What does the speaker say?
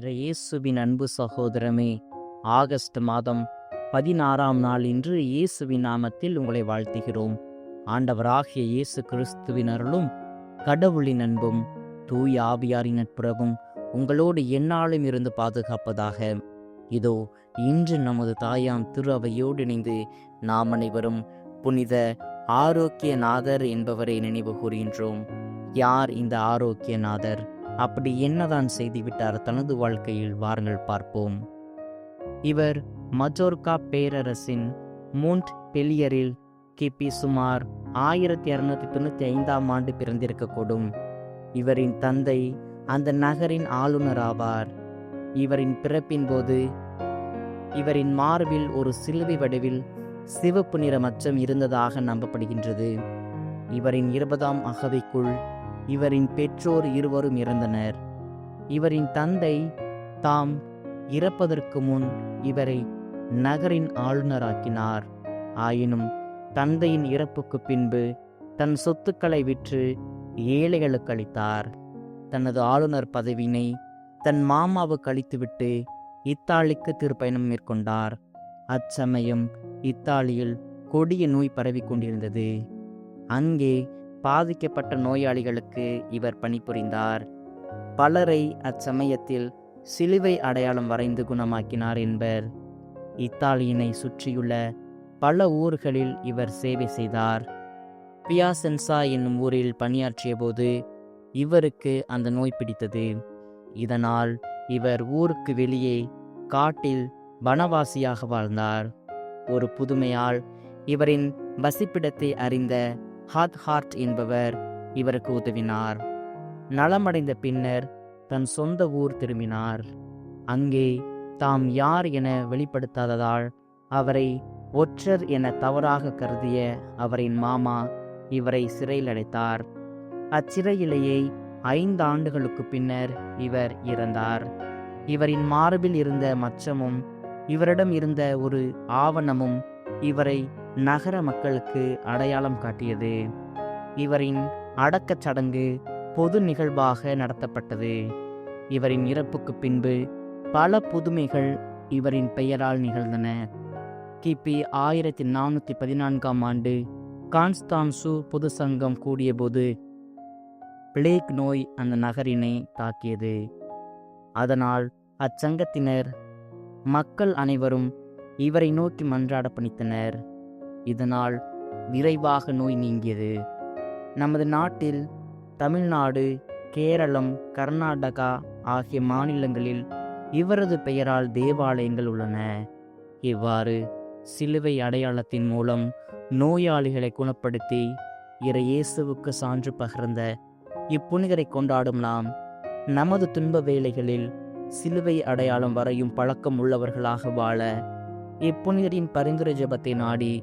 இயேசுவின் அன்பு சகோதரமே ஆகஸ்ட் மாதம் பதினாறாம் நாள் இன்று இயேசுவின் நாமத்தில் உங்களை வாழ்த்துகிறோம். ஆண்டவராகிய இயேசு கிறிஸ்துவின் அருளும் கடவுளின் அன்பும் தூய ஆவியாரின் நட்புறவும் உங்களோடு எந்நாளும் இருந்து பாதுகாப்பதாக. இதோ இன்று நமது தாயாம் திரு அவையோடு இணைந்து நாம் அனைவரும் புனித ஆரோக்கியநாதர் என்பவரை நினைவு கூறுகின்றோம். யார் இந்த ஆரோக்கியநாதர்? அப்படி என்னதான் செய்துவிட்டார் தனது வாழ்க்கையில் வாருங்கள் பார்ப்போம். இவர் மஜோர்கா பேரரசின் மூண்ட் பெலியரில் கிபி சுமார் ஆயிரத்தி இரநூத்தி தொண்ணூற்றி ஐந்தாம் ஆண்டு பிறந்திருக்கக்கூடும். இவரின் தந்தை அந்த நகரின் ஆளுநர் ஆவார். இவரின் பிறப்பின் போது இவரின் மார்பில் ஒரு சிலுவை வடிவில் சிவப்பு நிற மச்சம் இருந்ததாக நம்பப்படுகின்றது. இவரின் இருபதாம் அகவைக்குள் இவரின் பெற்றோர் இருவரும் இறந்தனர். இவரின் தந்தை தாம் இறப்பதற்கு முன் இவரை நகரின் ஆளுநராக்கினார். ஆயினும் தந்தையின் இறப்புக்கு பின்பு தன் சொத்துக்களை விற்று ஏழைகளுக்கு அளித்தார். தனது ஆளுநர் பதவியினை தன் மாமாவுக்கு அளித்துவிட்டு இத்தாலிக்கு திருப்பயணம் மேற்கொண்டார். அச்சமயம் இத்தாலியில் கொடிய நோய் பரவிக் கொண்டிருந்தது. அங்கே பாதிக்கப்பட்ட நோயாளிகளுக்கு இவர் பணிபுரிந்தார். பலரை அச்சமயத்தில் சிலுவை அடையாளம் வரைந்து குணமாக்கினார் என்பர். இத்தாலியினை சுற்றியுள்ள பல ஊர்களில் இவர் சேவை செய்தார். பியாசென்சா என்னும் ஊரில் பணியாற்றிய போது இவருக்கு அந்த நோய் பிடித்தது. இதனால் இவர் ஊருக்கு வெளியே காட்டில் வனவாசியாக வாழ்ந்தார். ஒரு புதுமையால் இவரின் வசிப்பிடத்தை அறிந்த ஹாத் ஹார்ட் என்பவர் இவருக்கு உதவினார். நலமடைந்த பின்னர் தன் சொந்த ஊர் திரும்பினார். அங்கே தாம் யார் என வெளிப்படுத்தாததால் அவரை ஒற்றர் என தவறாக கருதிய அவரின் மாமா இவரை சிறையில் அடைத்தார். அச்சிறையிலேயே ஐந்து ஆண்டுகளுக்கு பின்னர் இவர் இறந்தார். இவரின் மார்பில் இருந்த மச்சமும் இவரிடம் இருந்த ஒரு ஆவணமும் இவரை நகர மக்களுக்கு அடையாளம் காட்டியது. இவரின் அடக்கச் சடங்கு பொது நிகழ்வாக நடத்தப்பட்டது. இவரின் இறப்புக்கு பின்பு பல புதுமைகள் இவரின் பெயரால் நிகழ்ந்தன. கிபி ஆயிரத்தி நானூற்றி பதினான்காம் ஆண்டு கான்ஸ்டான்சு பொது சங்கம் கூடியபோது பிளேக் நோய் அந்த நகரினை தாக்கியது. அதனால் அச்சங்கத்தினர் மக்கள் அனைவரும் இவரை நோக்கி மன்றாட பணித்தனர். இதனால் விரைவாக நோய் நீங்கியது. நமது நாட்டில் தமிழ்நாடு கேரளம் கர்நாடகா ஆகிய மாநிலங்களில் இவரது பெயரால் தேவாலயங்கள் உள்ளன. இவ்வாறு சிலுவை அடையாளத்தின் மூலம் நோயாளிகளை குணப்படுத்தி இறை இயேசுவுக்கு சான்று பகிர்ந்த இப்புனிதரை கொண்டாடும் நாம் நமது துன்ப வேளைகளில் சிலுவை அடையாளம் வரையும் பழக்கம் உள்ளவர்களாக வாழ இப்புனிதரின் பரிந்துரை ஜெபத்தை நாடி